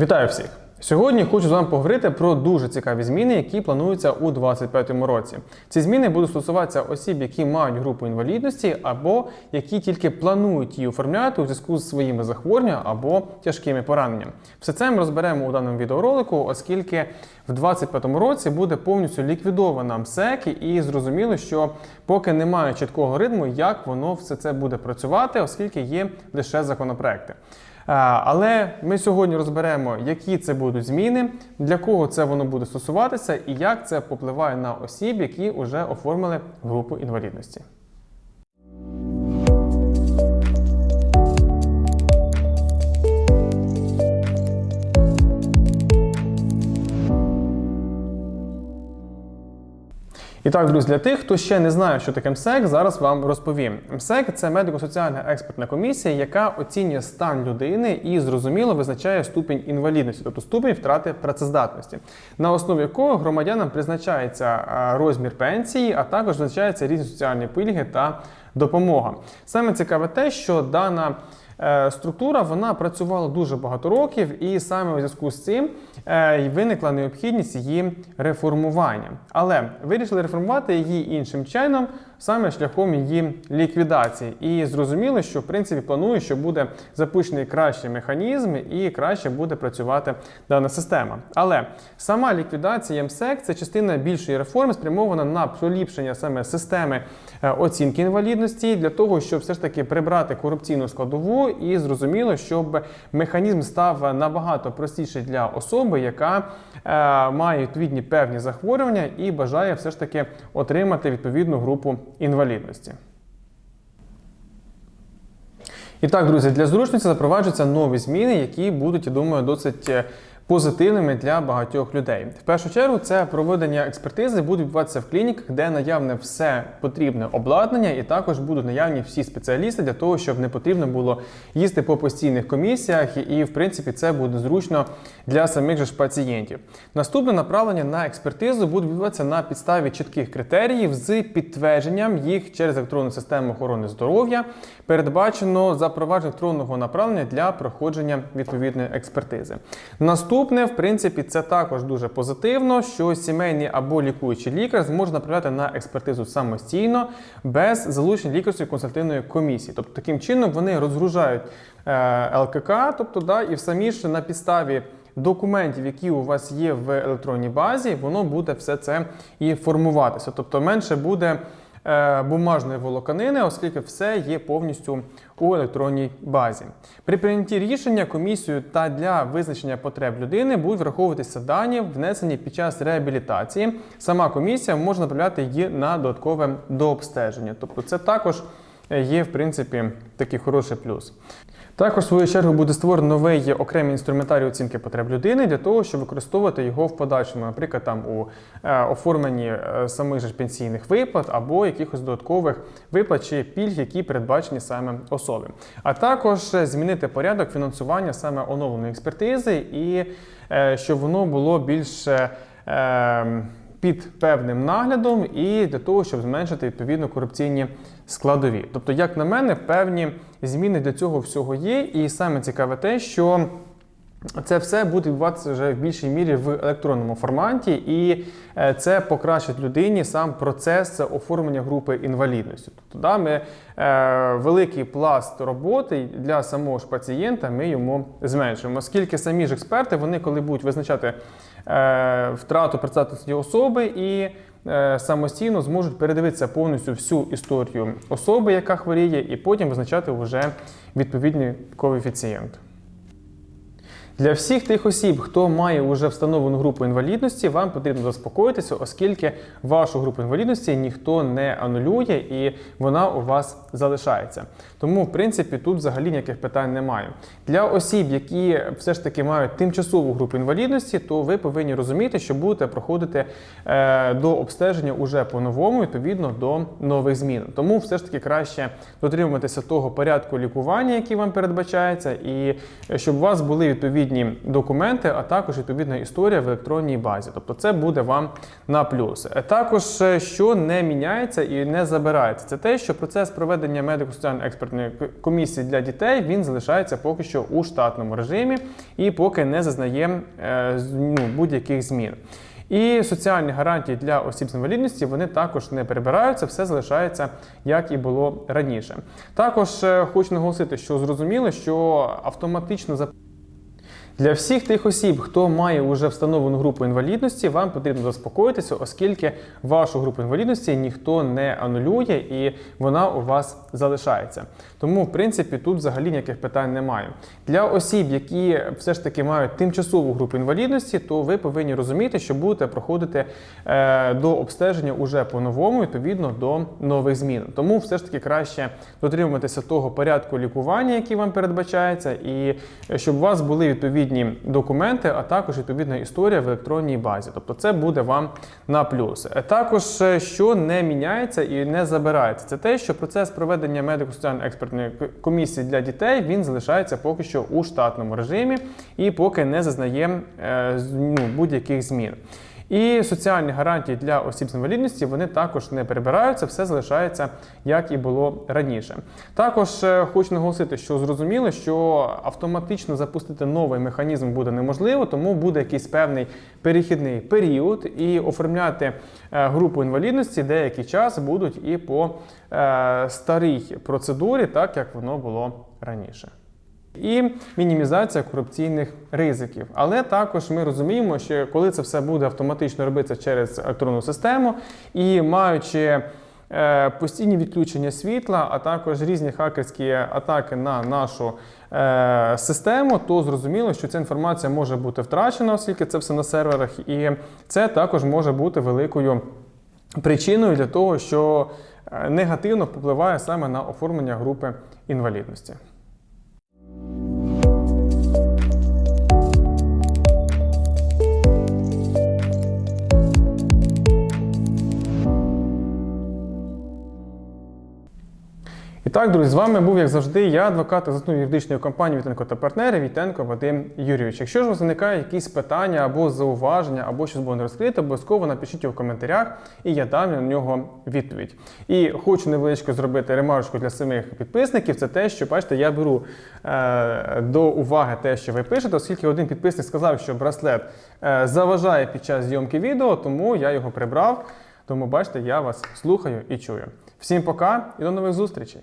Вітаю всіх! Сьогодні хочу з вами поговорити про дуже цікаві зміни, які плануються у 2025 році. Ці зміни будуть стосуватися осіб, які мають групу інвалідності, або які тільки планують її оформляти у зв'язку з своїми захворюваннями або тяжкими пораненнями. Все це ми розберемо у даному відеоролику, оскільки в 2025 році буде повністю ліквідована МСЕК, і зрозуміло, що поки немає чіткого ритму, як воно все це буде працювати, оскільки є лише законопроекти. Але ми сьогодні розберемо, які це будуть зміни, для кого це воно буде стосуватися, і як це попливає на осіб, які вже оформили групу інвалідності. І так, друзі, для тих, хто ще не знає, що таке МСЕК, зараз вам розповім. МСЕК це медико-соціальна експертна комісія, яка оцінює стан людини і зрозуміло визначає ступінь інвалідності, тобто ступінь втрати працездатності, на основі якого громадянам призначається розмір пенсії, а також визначаються різні соціальні пільги та допомога. Саме цікаве те, що дана Структура вона працювала дуже багато років, і саме у зв'язку з цим е, виникла необхідність її реформування. Але вирішили реформувати її іншим чином, саме шляхом її ліквідації. І зрозуміли, що в принципі планує, що буде запущений кращий механізм і краще буде працювати дана система. Але сама ліквідація МСЕК це частина більшої реформи, спрямована на поліпшення саме системи е, оцінки інвалідності для того, щоб все ж таки прибрати корупційну складову, і зрозуміло, щоб механізм став набагато простіший для особи, яка е, має відповідні певні захворювання і бажає все ж таки отримати відповідну групу інвалідності. І так, друзі, для зручності запроваджуються нові зміни, які будуть, я думаю, досить е, позитивними для багатьох людей. В першу чергу це проведення експертизи буде відбуватися в клініках, де наявне все потрібне обладнання, і також будуть наявні всі спеціалісти для того, щоб не потрібно було їсти по постійних комісіях, і в принципі це буде зручно для самих же ж пацієнтів. Наступне направлення на експертизу буде відбуватися на підставі чітких критеріїв з підтвердженням їх через електронну систему охорони здоров'я. Передбачено запровадження електронного направлення для проходження відповідної експертизи. Наступне, в принципі, це також дуже позитивно, що сімейний або лікуючий лікар зможе направляти на експертизу самостійно без залучення лікарської консультативної комісії. Тобто, таким чином вони розгружають е, ЛКК, тобто да, і самі ж на підставі. Документів, які у вас є в електронній базі, воно буде все це і формуватися. Тобто менше буде бумажної волоканини, оскільки все є повністю у електронній базі. При прийнятті рішення комісію та для визначення потреб людини будуть враховуватися дані, внесені під час реабілітації. Сама комісія може направляти її на додаткове дообстеження. Тобто, це також є в принципі такий хороший плюс. Також, в свою чергу, буде створено новий окремий інструментарій оцінки потреб людини для того, щоб використовувати його в подальшому, наприклад, там у е, оформленні е, самих же пенсійних виплат або якихось додаткових виплат чи пільг, які передбачені саме особи. А також е, змінити порядок фінансування саме оновленої експертизи, і щоб воно було більше. Під певним наглядом і для того, щоб зменшити відповідно корупційні складові. Тобто, як на мене, певні зміни для цього всього є, і саме цікаве те, що це все буде відбуватися вже в більшій мірі в електронному форматі, і е, це покращить людині сам процес оформлення групи інвалідності. Тобто, да, ми е, великий пласт роботи для самого ж пацієнта ми йому зменшуємо, оскільки самі ж експерти, вони коли будуть визначати втрату працездатності особи і е, самостійно зможуть передивитися повністю всю історію особи, яка хворіє, і потім визначати вже відповідний коефіцієнт. Для всіх тих осіб, хто має вже встановлену групу інвалідності, вам потрібно заспокоїтися, оскільки вашу групу інвалідності ніхто не анулює і вона у вас залишається. Тому, в принципі, тут взагалі ніяких питань немає. Для осіб, які все ж таки мають тимчасову групу інвалідності, то ви повинні розуміти, що будете проходити е, до обстеження уже по-новому, відповідно до нових змін. Тому все ж таки краще дотримуватися того порядку лікування, який вам передбачається, і е, щоб у вас були відповідні відповідні документи, а також відповідна історія в електронній базі. Тобто це буде вам на плюс. Е, Також е, що не міняється і не забирається, це те, що процес проведення медико-соціальної експертної комісії для дітей він залишається поки що у штатному режимі і поки не зазнає е, ну, будь-яких змін. І соціальні гарантії для осіб з інвалідністю вони також не перебираються, все залишається як і було раніше. Також хочу наголосити, що зрозуміло, що автоматично за для всіх тих осіб, хто має вже встановлену групу інвалідності, вам потрібно заспокоїтися, оскільки вашу групу інвалідності ніхто не анулює і вона у вас залишається. Тому, в принципі, тут взагалі ніяких питань немає. Для осіб, які все ж таки мають тимчасову групу інвалідності, то ви повинні розуміти, що будете проходити е, до обстеження уже по-новому, відповідно до нових змін. Тому все ж таки краще дотримуватися того порядку лікування, який вам передбачається, і е, щоб у вас були відповідні документи, а також відповідна історія в електронній базі. Тобто це буде вам на плюс. Е, Також е, що не міняється і не забирається, це те, що процес проведення медико-соціальної експертної комісії для дітей він залишається поки що у штатному режимі і поки не зазнає е, ну, будь-яких змін. І соціальні гарантії для осіб з інвалідністю вони також не перебираються, все залишається як і було раніше. Також е, хочу наголосити, що зрозуміло, що автоматично запустити новий механізм буде неможливо, тому буде якийсь певний перехідний період, і оформляти е, групу інвалідності деякий час будуть і по е, старій процедурі, так як воно було раніше і мінімізація корупційних ризиків. Але також ми розуміємо, що коли це все буде автоматично робитися через електронну систему і маючи е, постійні відключення світла, а також різні хакерські атаки на нашу е, систему, то зрозуміло, що ця інформація може бути втрачена, оскільки це все на серверах, і це також може бути великою причиною для того, що е, негативно впливає саме на оформлення групи інвалідності. Так, друзі, з вами був, як завжди, я, адвокат засновник юридичної компанії Вітенко та партнери Вітенко Вадим Юрійович. Якщо ж вас виникає якісь питання або зауваження, або щось було не розкрите, обов'язково напишіть його в коментарях, і я дам на нього відповідь. І хочу невеличко зробити ремарочку для самих підписників. Це те, що бачите, я беру е, до уваги те, що ви пишете, оскільки один підписник сказав, що браслет е, заважає під час зйомки відео, тому я його прибрав. Тому бачите, я вас слухаю і чую. Всім пока і до нових зустрічей!